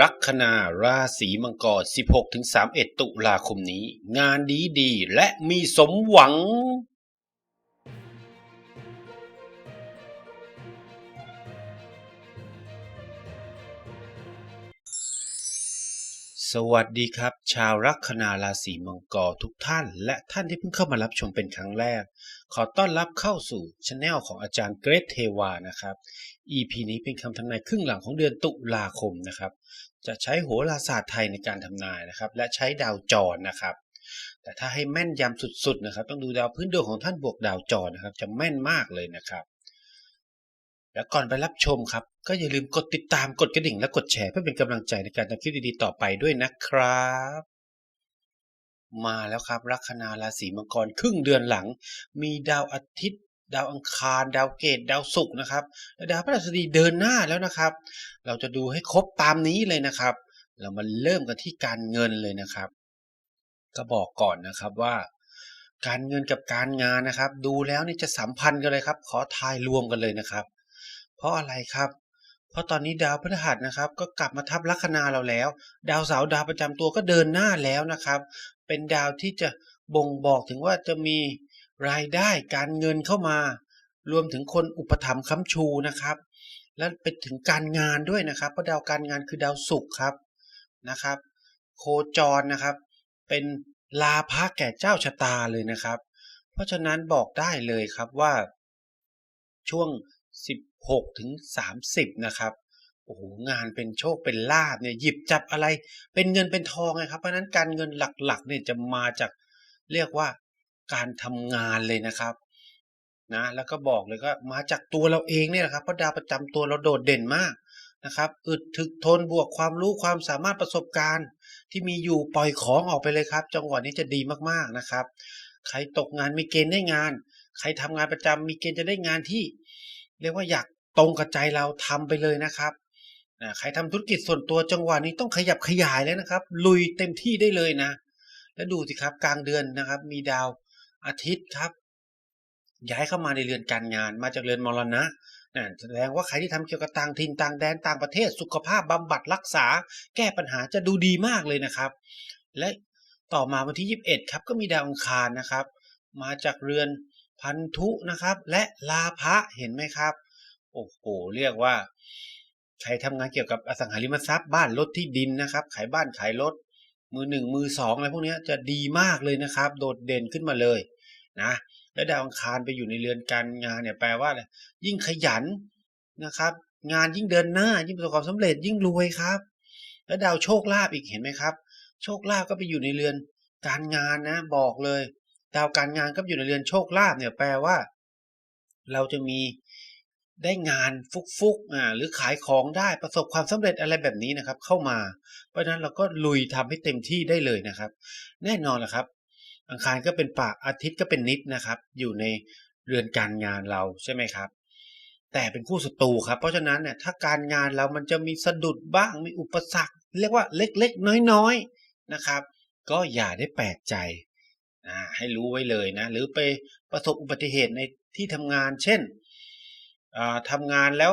ลัคนาราศีมังกร 16-31 ตุลาคมนี้ งานดีดีและมีสมหวัง สวัสดีครับ ชาวลัคนาราศีมังกรทุกท่าน และท่านที่เพิ่งเข้ามารับชมเป็นครั้งแรก ขอต้อนรับเข้าสู่ช anel ของอาจารย์เกรทเทวานะครับ EP นี้เป็นคำทำนายครึ่งหลังของเดือนตุลาคมนะครับ จะใช้โหราศาสตร์ไทยในการทำนายนะครับ และใช้ดาวจรนะครับ แต่ถ้าให้แม่นยำสุดๆนะครับ ต้องดูดาวพื้นดวงของท่านบวกดาวจรนะครับ จะแม่นมากเลยนะครับ แล้วก่อนไปรับชมครับ ก็อย่าลืมกดติดตามกดกระดิ่งและกดแชร์เพื่อเป็นกำลังใจในการทำคลิปดีๆต่อไปด้วยนะครับ มาแล้วครับลัคนาราศีมังกรครึ่งเดือนหลัง มีดาวอาทิตย์ ดาวอังคาร ดาวเกตดาวศุกร์นะครับและดาวพฤหัสบดีเดินหน้าแล้วนะครับ เราจะดูให้ครบตามนี้เลยนะครับ เรามาเริ่มกันที่การเงินเลยนะครับ ก็บอกก่อนนะครับว่าการเงินกับการงานนะครับ ดูแล้วนี่จะสัมพันธ์กันเลยครับ ขอทายรวมกันเลยนะครับ ราะอะไรครับ เพราะตอนนี้ดาวพฤหัสนะครับ ก็กลับมาทับลัคนาเราแล้ว ดาวเสาร์ดาวประจำตัวก็เดินหน้าแล้วนะครับ เป็นดาวที่จะบ่งบอกถึงว่าจะมีรายได้การเงินเข้ามา รวมถึงคนอุปถัมภ์ค้ำชูนะครับ และไปถึงการงานด้วยนะครับ เพราะดาวการงานคือดาวศุกร์ครับนะครับ โคจรนะครับ เป็นลาภะแก่เจ้าชะตาเลยนะครับ เพราะฉะนั้นบอกได้เลยครับว่า ช่วง 16ถึง30 นะครับโอ้โหงานเป็นโชคเป็นลาบเนี่ยหยิบจับอะไร เป็นเงินเป็นทองไงครับ เพราะนั้นการเงินหลักๆเนี่ยจะมาจากเรียกว่าการทำงานเลยนะครับนะแล้วก็บอกเลยก็มาจากตัวเราเองเนี่ยแหละครับเพราะดาวประจำตัวเราโดดเด่นมากนะครับอึดถึกทนบวกความรู้ความสามารถประสบการณ์ ที่มีอยู่ปล่อยของออกไปเลยครับ จังหวะนี้จะดีมากๆนะครับ ใครตกงานมีเกณฑ์ได้งาน ใครทำงานประจำมีเกณฑ์จะได้งานที่ เรียกว่าอยาก ตรงกับใจเราทำไปเลยนะครับใครทำธุรกิจส่วนตัวจังหวะนี้ต้องขยับขยายแล้วนะครับ ลุยเต็มที่ได้เลยนะ แล้วดูสิครับกลางเดือนนะครับ มีดาวอาทิตย์ครับ ย้ายเข้ามาในเรือนการงาน มาจากเรือนมรณะนะแสดงว่าใครที่ทำเกี่ยวกับต่างถิ่นต่างแดนต่างประเทศสุขภาพบำบัดรักษา แก้ปัญหาจะดูดีมากเลยนะครับ และต่อมาวันที่ 21 ครับ ก็มีดาวอังคารนะครับ มาจากเรือนพันธุนะครับ และลาภะเห็นไหมครับ โอ้โหเรียกว่าใครทำงานเกี่ยวกับอสังหาริมทรัพย์บ้านรถที่ดินนะครับ ขายบ้านขายรถ มือหนึ่งมือสองอะไรพวกนี้จะดีมากเลยนะครับ โดดเด่นขึ้นมาเลยนะและดาวอังคารไปอยู่ในเรือนการงานเนี่ยแปลว่าอะไรยิ่งขยันนะครับ งานยิ่งเดินหน้า ยิ่งประสบความสำเร็จยิ่งรวยครับ และดาวโชคลาภอีกเห็นไหมครับ โชคลาภก็ไปอยู่ในเรือนการงานนะ บอกเลย ดาวการงานก็อยู่ในเรือนโชคลาภเนี่ยแปลว่า เราจะมี ได้งานฟุกๆอ่าหรือขายของได้ประสบความสำเร็จอะไรแบบนี้นะครับ เข้ามา เพราะฉะนั้นเราก็ลุยทำให้เต็มที่ได้เลยนะครับ แน่นอนแหละครับ อังคารก็เป็นปากอาทิตย์ก็เป็นนิดนะครับ อยู่ในเรือนการงานเราใช่ไหมครับ แต่เป็นคู่ศัตรูครับ เพราะฉะนั้นเนี่ยถ้าการงานเรามันจะมีสะดุดบ้างมีอุปสรรค เรียกว่าเล็กๆ น้อยๆนะครับ ก็อย่าได้แปลกใจอ่าให้รู้ไว้เลยนะ หรือไปประสบอุบัติเหตุในที่ทำงาน เช่น อ่าทำงานแล้ว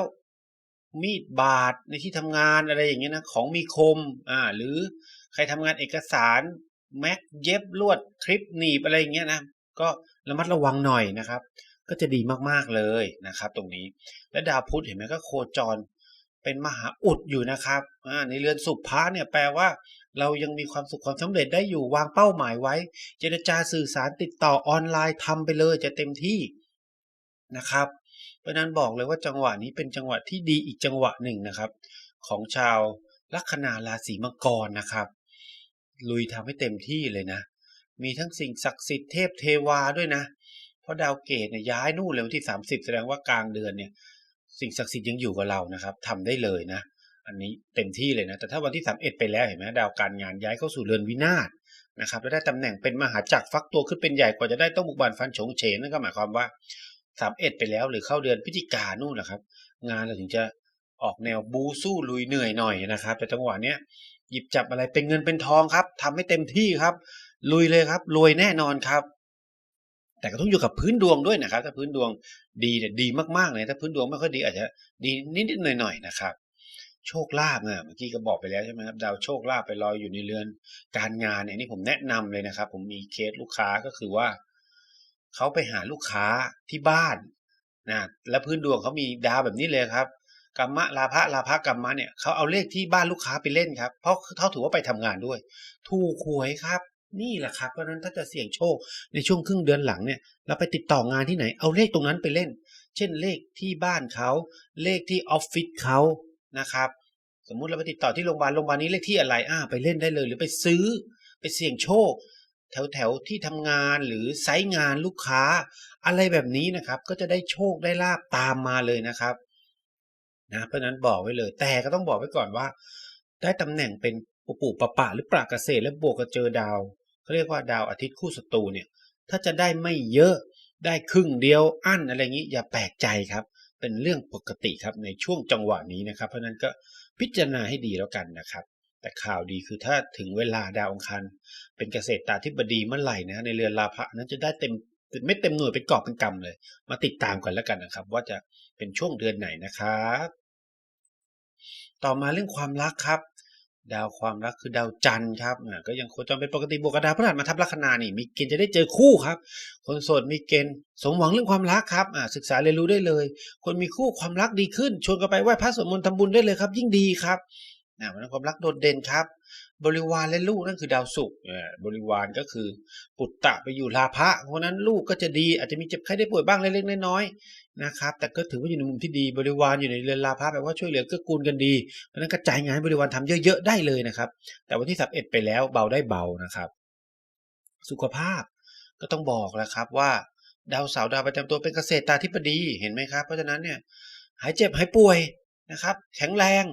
มีดบาดในที่ทำงานอะไรอย่างเงี้ยนะของมีคมอ่าหรือใครทำงานเอกสารแม็กเย็บลวดคลิปหนีบอะไรอย่างเงี้ยนะก็ระมัดระวังหน่อยนะครับ ก็จะดีมากๆเลยนะครับ ตรงนี้และดาวพุธเห็นไหมก็โคจรเป็นมหาอุดอยู่นะครับอ่าในเรือนสุภะเนี่ยแปลว่า เรายังมีความสุขความสำเร็จได้อยู่วางเป้าหมายไว้ เจรจาสื่อสารติดต่อออนไลน์ทำไปเลยจะเต็มที่นะครับ เพราะนั้นบอกเลยว่าจังหวะนี้เป็นจังหวะที่ดีอีกจังหวะหนึ่งนะครับ ของชาวลัคนาราศีมังกรนะครับ ลุยทำให้เต็มที่เลยนะ มีทั้งสิ่งศักดิ์สิทธิ์เทพเทวาด้วยนะ เพราะดาวเกตเนี่ยย้ายนู่นเลยวันที่ 30 แสดงว่ากลางเดือนเนี่ยสิ่งศักดิ์สิทธิ์ยังอยู่กับเรานะครับทำได้เลยนะ อันนี้เต็มที่เลยนะ แต่ถ้าวันที่31ไปแล้วเห็นไหมดาวการงานย้ายเข้าสู่เรือนวินาศนะครับแล้วได้ตำแหน่งเป็นมหาจักรฟักตัวขึ้นเป็นใหญ่กว่าจะได้ต้องบุกบานฟันโฉงเฉงนั่นก็หมายความว่า 31ไปแล้วหรือเข้าเดือนพฤศจิกานู่นแหละครับ งานเราถึงจะออกแนวบูสู้ลุยเหนื่อยหน่อยนะครับ แต่จังหวะเนี้ยหยิบจับอะไรเป็นเงินเป็นทองครับทำให้เต็มที่ครับ ลุยเลยครับ รวยแน่นอนครับ แต่ก็ต้องอยู่กับพื้นดวงด้วยนะครับ ถ้าพื้นดวงดีเนี่ยดีมากๆเลยถ้าพื้นดวงไม่ค่อยดีอาจจะดีนิดๆหน่อยๆนะครับโชคลาภเนี่ยเมื่อกี้ก็บอกไปแล้วใช่ไหมครับดาวโชคลาภไปลอยอยู่ในเรือน การงานเนี่ยนี่ผมแนะนำเลยนะครับ ผมมีเคสลูกค้าก็คือว่า เขาไปหาลูกค้าที่บ้านนะและพื้นดวงเขามีดาวแบบนี้เลยครับกรรมะลาภะลาภะกรรมะเนี่ยเขาเอาเลขที่บ้านลูกค้าไปเล่นครับ เพราะเขาถือว่าไปทำงานด้วย ถูกหวยครับ นี่แหละครับเพราะฉะนั้นถ้าจะเสี่ยงโชคในช่วงครึ่งเดือนหลังเนี่ยเราไปติดต่องานที่ไหน เอาเลขตรงนั้นไปเล่น เช่นเลขที่บ้านเขาเลขที่ออฟฟิศเขานะครับ สมมุติเราไปติดต่อที่โรงพยาบาลโรงพยาบาลนี้เลขที่อะไรอ่าไปเล่นได้เลย หรือไปซื้อไปเสี่ยงโชค แถวแถวที่ทำงานหรือไซต์งานลูกค้า อะไรแบบนี้นะครับ ก็จะได้โชคได้ลาบตามมาเลยนะครับนะเพราะนั้นบอกไว้เลย แต่ก็ต้องบอกไว้ก่อนว่า ได้ตำแหน่งเป็นปุปุปะปะหรือปรากเกษตรและบวกกับเจอดาวเขาเรียกว่าดาวอาทิตย์คู่ศัตรูเนี่ย ถ้าจะได้ไม่เยอะได้ครึ่งเดียวอั้นอะไรอย่างนี้อย่าแปลกใจครับ เป็นเรื่องปกติครับในช่วงจังหวะนี้นะครับ เพราะนั้นก็พิจารณาให้ดีแล้วกันนะครับ แต่ข่าวดีคือถ้าถึงเวลาดาวอังคารเป็นเกษตรตาธิบดีเมื่อไหร่นะในเรือนลาภะนั้นจะได้เต็มไม่เต็มหน่วยเป็นกอบเป็นกำเลย มาติดตามกันแล้วกันนะครับ ว่าจะเป็นช่วงเดือนไหนนะครับต่อมาเรื่องความรักครับ ดาวความรักคือดาวจันทร์ครับก็ยังโคจรเป็นปกติบวกกับดาวพฤหัสมาทับลัคนานี่ มีเกณฑ์จะได้เจอคู่ครับ คนโสดมีเกณฑ์สมหวังเรื่องความรักครับศึกษาเรียนรู้ได้เลย คนมีคู่ความรักดีขึ้นชวนกันไปไหว้พระสวดมนต์ทำบุญได้เลยครับ ยิ่งดีครับ นะวันนั้นความรักโดดเด่นครับ บริวารและลูกนั่นคือดาวศุกร์อ่าบริวารก็คือปุตตะไปอยู่ลาภะเพราะนั้นลูกก็จะดีอาจจะมีเจ็บไข้ได้ป่วยบ้างเล็กๆน้อยๆนะครับ แต่ก็ถือว่าอยู่ในมุมที่ดีบริวารอยู่ในเรือนลาภะแปลว่าช่วยเหลือเกื้อกูลกันดีเพราะนั้นกระจายงานให้บริวารทำเยอะๆได้เลยนะครับ แต่วันที่สับเอ็ดไปแล้วเบาได้เบานะครับ สุขภาพก็ต้องบอกแล้วครับว่าดาวเสาร์ดาวประจำตัวเป็นเกษตรตาธิบดีเห็นไหมครับ เพราะฉะนั้นเนี่ยหายเจ็บหายป่วยนะครับ แข็งแรง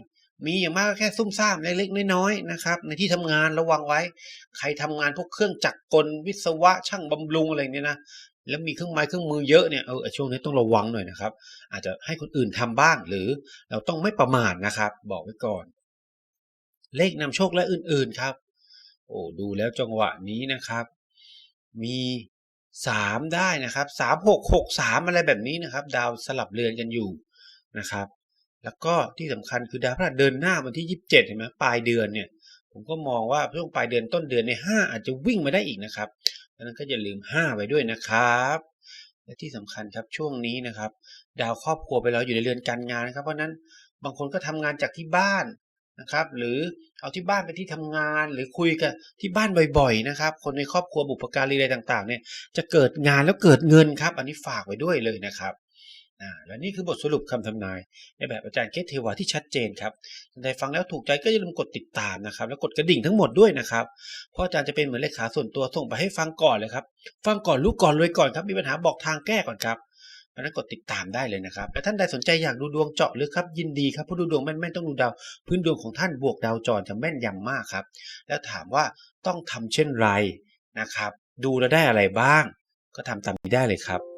มีอย่างมากก็แค่ซุ่มซ่ามเล็กๆน้อยๆนะครับ ในที่ทำงานระวังไว้ ใครทำงานพวกเครื่องจักรกลวิศวะช่างบำรุงอะไรเนี่ยนะแล้วมีเครื่องไม้เครื่องมือเยอะเนี่ยเออช่วงนี้ต้องระวังหน่อยนะครับ อาจจะให้คนอื่นทำบ้างหรือเราต้องไม่ประมาทนะครับ บอกไว้ก่อน เลขนำโชคและอื่นๆครับ โอ้ดูแล้วจังหวะนี้นะครับ มีสามได้นะครับสามหกหกสามอะไรแบบนี้นะครับ ดาวสลับเรือนกันอยู่นะครับ แล้วก็ที่สำคัญคือดาวพฤหัสเดินหน้าวันที่ยี่สิบเจ็ดเห็นไหมปลายเดือนเนี่ย ผมก็มองว่าช่วงปลายเดือนต้นเดือนในห้าอาจจะวิ่งมาได้อีกนะครับดังนั้นก็อย่าลืมห้าไว้ด้วยนะครับ และที่สำคัญครับช่วงนี้นะครับ ดาวครอบครัวไปแล้วอยู่ในเรือนการงานนะครับ เพราะนั้นบางคนก็ทำงานจากที่บ้านนะครับ หรือเอาที่บ้านไปที่ทำงาน หรือคุยกับที่บ้านบ่อยๆนะครับ คนในครอบครัวบุปการีอะไรต่างๆ เนี่ยจะเกิดงานแล้วเกิดเงินครับ อันนี้ฝากไว้ด้วยเลยนะครับ และนี่คือบทสรุปคำทำนายในแบบอาจารย์เกตเทวาที่ชัดเจนครับท่านใดฟังแล้วถูกใจก็อย่าลืมกดติดตามนะครับ แล้วกดกระดิ่งทั้งหมดด้วยนะครับ เพราะอาจารย์จะเป็นเหมือนเลขาส่วนตัวส่งไปให้ฟังก่อนเลยครับ ฟังก่อนรู้ก่อนรวยก่อนครับ มีปัญหาบอกทางแก้ก่อนครับเพราะนั้นกดติดตามได้เลยนะครับ และท่านใดสนใจอยากดูดวงเจาะลึกครับยินดีครับเพราะดูดวงแม่นๆต้องดูดาว พื้นดวงของท่านบวกดาวจรจะแม่นยำมากครับ แล้วถามว่าต้องทำเช่นไรนะครับ ดูแล้วได้อะไรบ้าง ก็ทำตามนี้ได้เลยครับ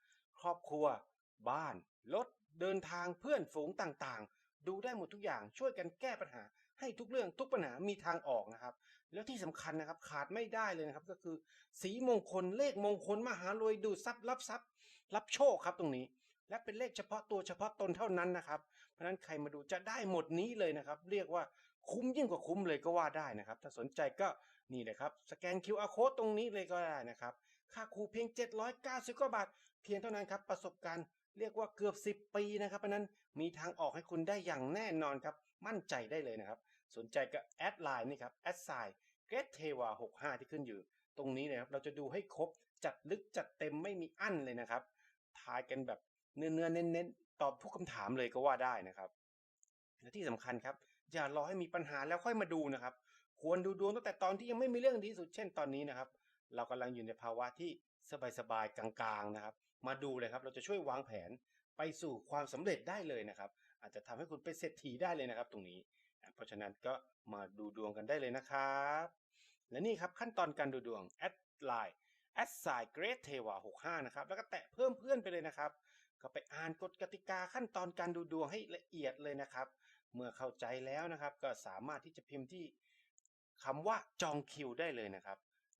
ครอบครัว บ้าน รถ เดินทางเพื่อนฝูงต่างๆ ดูได้หมดทุกอย่างช่วยกันแก้ปัญหา ให้ทุกเรื่องทุกปัญหามีทางออกนะครับ แล้วที่สำคัญนะครับขาดไม่ได้เลยนะครับก็คือ สีมงคลเลขมงคลมหารวยดูทรัพย์รับทรัพย์ รับโชคครับตรงนี้ และเป็นเลขเฉพาะตัวเฉพาะตนเท่านั้นนะครับ เพราะฉะนั้นใครมาดูจะได้หมดนี้เลยนะครับ เรียกว่าคุ้มยิ่งกว่าคุ้มเลยก็ว่าได้นะครับ ถ้าสนใจก็นี่เลยครับสแกน QR code ตรงนี้เลยก็ได้นะครับ ค่าครูเพียง 790กว่าบาท เพียงเท่านั้นครับประสบการณ์เรียกว่าเกือบ 10 ปีนะครับเพราะนั้นมีทางออกให้คุณได้อย่างแน่นอนครับ มั่นใจได้เลยนะครับ สนใจก็แอดไลน์นี่ครับแอดไซน์เกรดเทวา65 ที่ขึ้นอยู่ ตรงนี้นะครับเราจะดูให้ครบจัดลึกจัดเต็มไม่มีอั้นเลยนะครับทายกันแบบเนื้อเนื้อๆเน้นๆตอบทุกคำถามเลยก็ว่าได้นะครับ และที่สำคัญครับ อย่ารอให้มีปัญหาแล้วค่อยมาดูนะครับ ควรดูดวงตั้งแต่ตอนที่ยังไม่มีเรื่องดีสุดเช่นตอนนี้นะครับ เรากำลังอยู่ในภาวะที่สบายๆกลางๆนะครับ มาดูเลยครับเราจะช่วยวางแผนไปสู่ความสำเร็จได้เลยนะครับ อาจจะทำให้คุณเป็นเศรษฐีได้เลยนะครับ ตรงนี้ เพราะฉะนั้นก็มาดูดวงกันได้เลยนะครับ และนี่ครับขั้นตอนการดูดวงแอดไลน์แอดไซเกรดเทวา65นะครับแล้วก็แตะเพิ่มเพื่อนไปเลยนะครับก็ไปอ่านกฎกติกาขั้นตอนการดูดวงให้ละเอียดเลยนะครับ เมื่อเข้าใจแล้วนะครับ ก็สามารถที่จะพิมพ์ที่คำว่าจองคิวได้เลยนะครับ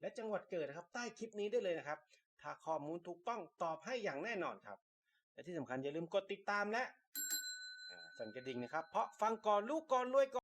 และจังหวัดเกิดนะครับ ใต้คลิปนี้ได้เลยนะครับ ถ้าข้อมูลถูกต้องตอบให้อย่างแน่นอนครับ และที่สำคัญอย่าลืมกดติดตามและสั่นกระดิ่งนะครับ เพราะฟังก่อนรู้ก่อนรวยก่อน